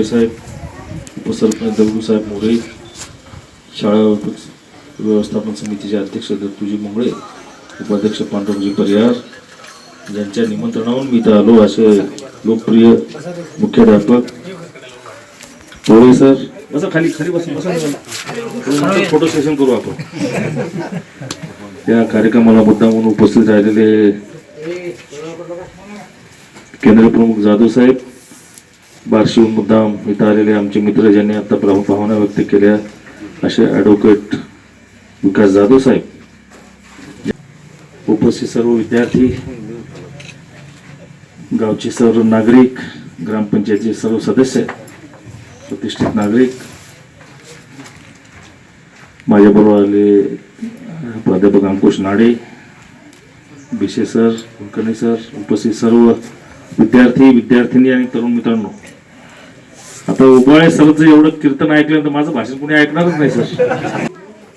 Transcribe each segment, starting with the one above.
साहेब उपसरपंच दगडूसाहेब मोरे शाळा व्यवस्थापन समितीचे अध्यक्ष दत्तूजी मुंगळे उपाध्यक्ष पांडुरंगजी परिहार यांच्या निमंत्रणावरून मी इथं आलो असे लोकप्रिय मुख्याध्यापक पोळे सर बसा खाली खाली बसा बसा. फोटो सेशन करू आपण या कार्यक्रमाला मुद्दा म्हणून उपस्थित राहिलेले केंद्र प्रमुख जाधव साहेब बार्शीहून मुद्दाम इथं आलेले आमचे मित्र ज्यांनी आता प्रमुख भावना व्यक्त केल्या असे ॲडव्होकेट विकास जाधव साहेब. उपस्थित सर्व विद्यार्थी गावचे सर्व नागरिक ग्रामपंचायतीचे सर्व सदस्य प्रतिष्ठित नागरिक माझ्याबरोबर आले प्राध्यापक अंकुश नाडे बिशे सर कुलकर्णी सर उपस्थित सर्व विद्यार्थी विद्यार्थिनी आणि तरुण मित्रांनो. आता उबाळे सरचं एवढं कीर्तन ऐकल्यानंतर माझं भाषण कुणी ऐकणारच नाही सर.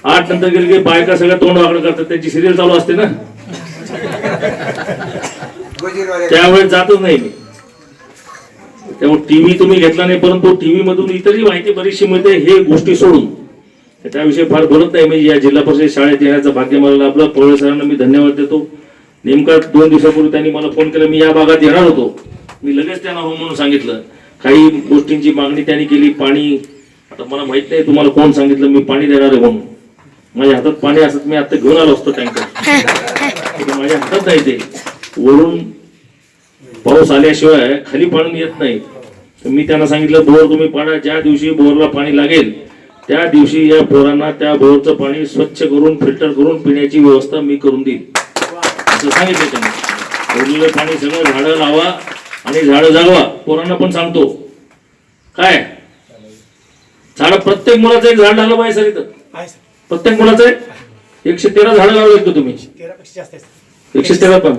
आठ नंतर गेले की बायका सगळ्या तोंड वाकडं करतात त्यांची सिरियल चालू असते ना. त्यावेळेस जातच नाही मी. त्यामुळे टीव्ही तुम्ही घेतला नाही परंतु टीव्ही मधून इतरही माहिती बरीचशी मिळते हे गोष्टी सोडून. त्याविषयी फार बोलत नाही म्हणजे या जिल्हा परिषद शाळेत येण्याचं भाग्य मला लाभलं. पवळे सरांना मी धन्यवाद देतो. नेमका दोन दिवसापूर्वी त्यांनी मला फोन केला मी या भागात येणार होतो. मी लगेच त्यांना हो म्हणून सांगितलं. काही गोष्टींची मागणी त्यांनी केली पाणी आता मला माहीत नाही तुम्हाला कोण सांगितलं मी पाणी देणार आहे म्हणून. माझ्या हातात पाणी असत मी आता घेऊन आलो असतो टँकर माझ्या हातात नाही ते. वरून पाऊस आल्याशिवाय खाली पाणी येत नाही. तर मी त्यांना सांगितलं बोर तुम्ही पाडा ज्या दिवशी बोरला पाणी लागेल त्या दिवशी या बोरांना त्या बोरचं पाणी स्वच्छ करून फिल्टर करून पिण्याची व्यवस्था मी करून देईल असं सांगितलं त्यांना. पाणी सगळं झाडं लावा आणि झाडं जागवा. पोरांना पण सांगतो. काय? झाड प्रत्येक मुलाचं एक झाड लावलं पाहिजे सर इथं. प्रत्येक मुलाचं एक? एकशे तेरा झाडं लावलेत का तुम्ही? एकशे तेरा पण.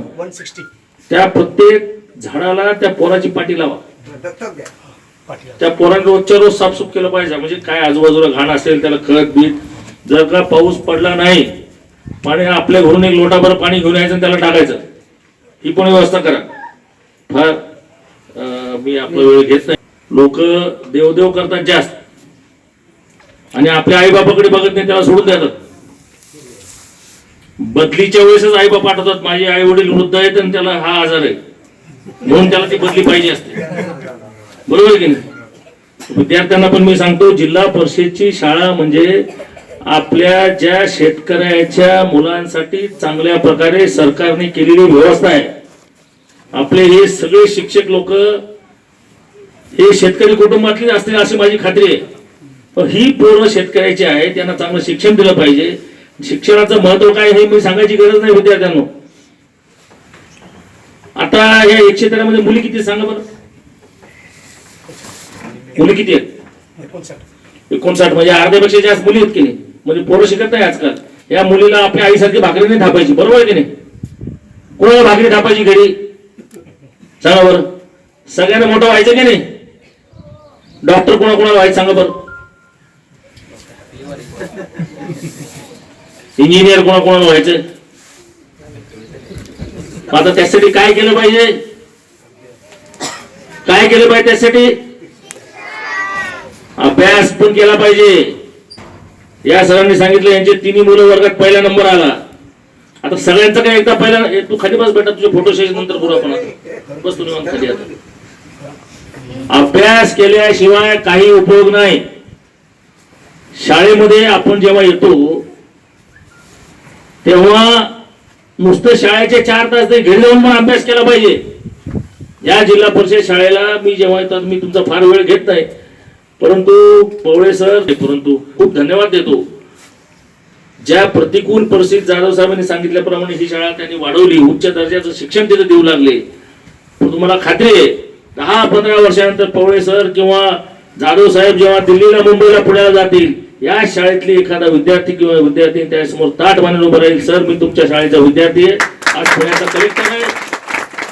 त्या प्रत्येक झाडाला त्या पोराची पाठी लावा. त्या पोरांनी रोजच्या रोज साफसूफ केलं पाहिजे. म्हणजे काय आजूबाजूला घाण असेल त्याला खत बीत जर का पाऊस पडला नाही पाणी आपल्या घरून एक लोटाभर पाणी घेऊन यायचं आणि त्याला टाकायचं. ही पण व्यवस्था करा. फार मी आपला वेळ घेत नाही. लोक देवदेव करतात जास्त. आणि आपल्या आई बापाकडे बघत नाही त्याला सोडून देतात. बदलीच्या वेळेसच आई बाप पाठवतात माझे आई वडील वृद्ध आहेत आणि त्याला हा आजार आहे. म्हणून त्याला ती बदली पाहिजे असते. बरोबर आहे की नाही? विद्यार्थ्यांना पण मी सांगतो जिल्हा परिषदची शाळा म्हणजे आपल्या ज्या शेतकऱ्याच्या मुलांसाठी चांगल्या प्रकारे सरकारने केलेली व्यवस्था आहे. आपले हे सगळे शिक्षक लोक हे शेतकरी कुटुंबातले असतील अशी माझी खात्री आहे. पण ही पोरं शेतकऱ्याची आहे त्यांना चांगलं शिक्षण दिलं पाहिजे. शिक्षणाचं महत्त्व काय हे मी सांगायची गरज नाही विद्यार्थ्यांना. आता या एकशे तेरामध्ये मुली किती सांगा बरं. मुली किती आहेत? एकोणसाठ. एकोणसाठ म्हणजे अर्ध्यापेक्षा जास्त मुली आहेत की नाही? म्हणजे पोरं शिकत नाही आजकाल. या मुलीला आपल्या आईसारखी भाकरी नाही थापायची बरोबर आहे की नाही? कोणाला भाकरी थापायची घरी? सांगा बरं. सगळ्यांना मोठं व्हायचं की नाही? डॉक्टर कोणा कोणाला व्हायचं सांगा बरं इंजिनियर कोणा कोणाला व्हायचं? आता त्यासाठी काय केलं पाहिजे? काय केलं पाहिजे त्यासाठी? अभ्यास पण केला पाहिजे. या सरांनी सांगितलं यांचे तिन्ही मुलं वर्गात पहिला नंबर आला. आता सगळ्यांचा काय एकदा पहिला तू खाली बस बेटा तुझे फोटो सेशन नंतर करू आपण बस तुम्ही खाली आता. अभ्यास केल्याशिवाय काही उपयोग नाही. शाळेमध्ये आपण जेव्हा येतो तेव्हा नुसतं शाळेचे चार तास नाही घरी जाऊन पण अभ्यास केला पाहिजे. या जिल्हा परिषद शाळेला मी जेव्हा येतात मी तुमचा फार वेळ घेत नाही. परंतु पवळे सर परंतु खूप धन्यवाद देतो. ज्या प्रतिकूल परिस्थितीत जाधव साहेबांनी सांगितल्याप्रमाणे ही शाळा त्यांनी वाढवली उच्च दर्जाचं शिक्षण तिथे देऊ लागले. तुम्हाला खात्री आहे दहा पंधरा वर्षानंतर पवळे सर किंवा जाधव साहेब जेव्हा दिल्लीला मुंबईला पुण्याला जातील या शाळेतली एखादा विद्यार्थी किंवा विद्यार्थी त्यासमोर ताट बांधून उभं राहील. सर मी तुमच्या शाळेचा विद्यार्थी आहे. आज पुण्याचा कलेक्टर आहे.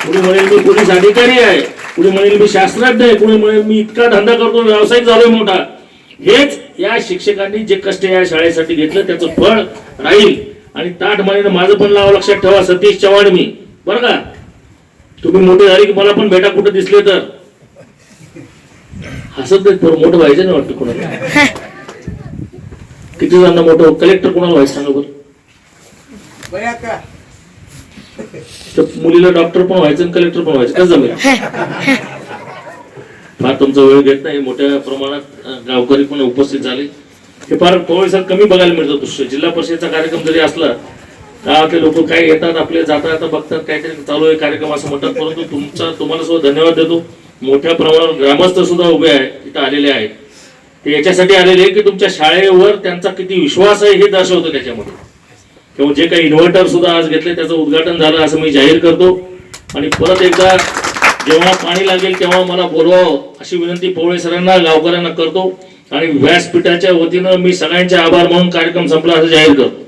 कुणी म्हणेल मी पोलीस अधिकारी आहे. कुणी म्हणेल मी शास्त्रज्ञ आहे. कुणी म्हणेल मी इतका धंदा करतो व्यावसायिक झालोय मोठा. हेच या शिक्षकांनी जे कष्ट या शाळेसाठी घेतलं त्याचं फळ राहील. आणि ताट मानेनं माझं पण नाव लक्षात ठेवा सतीश चव्हाण मी. बरं का? तुम्ही मोठे झाले की मला पण भेटा कुठे दिसले तर? हसत नाही थोडं मोठं व्हायचं नाही वाटतं कोणाला. किती जणांना मोठं कलेक्टर कोणाला व्हायचं सांगा बरं? तर मुलीला डॉक्टर पण व्हायचं आणि कलेक्टर पण व्हायचं. कसं जमेल? फार तुमचा वेळ घेत नाही. मोठ्या प्रमाणात गावकरी पण उपस्थित झाले. हे फार थोडंसं कमी बघायला मिळतं दृश्य जिल्हा परिषदेचा कार्यक्रम जरी असला गावातले लोक काय येतात आपले जाता जाता बघतात काहीतरी चालू आहे कार्यक्रम असं म्हणतात. परंतु तुमचा तुम्हाला सुद्धा धन्यवाद देतो. मोठ्या प्रमाणावर ग्रामस्थ सुद्धा उभे आहेत इथं आलेले आहेत. ते याच्यासाठी आलेले आहे की तुमच्या शाळेवर त्यांचा किती विश्वास आहे हे दर्शवतो त्याच्यामध्ये. किंवा जे काही इन्व्हर्टर सुद्धा आज घेतले त्याचं उद्घाटन झालं असं मी जाहीर करतो. आणि परत एकदा जेव्हा पाणी लागेल तेव्हा मला बोलवावं अशी विनंती पोवळे सरांना गावकऱ्यांना करतो. आणि व्यासपीठाच्या वतीनं मी सगळ्यांचे आभार म्हणून कार्यक्रम संपला असं जाहीर करतो.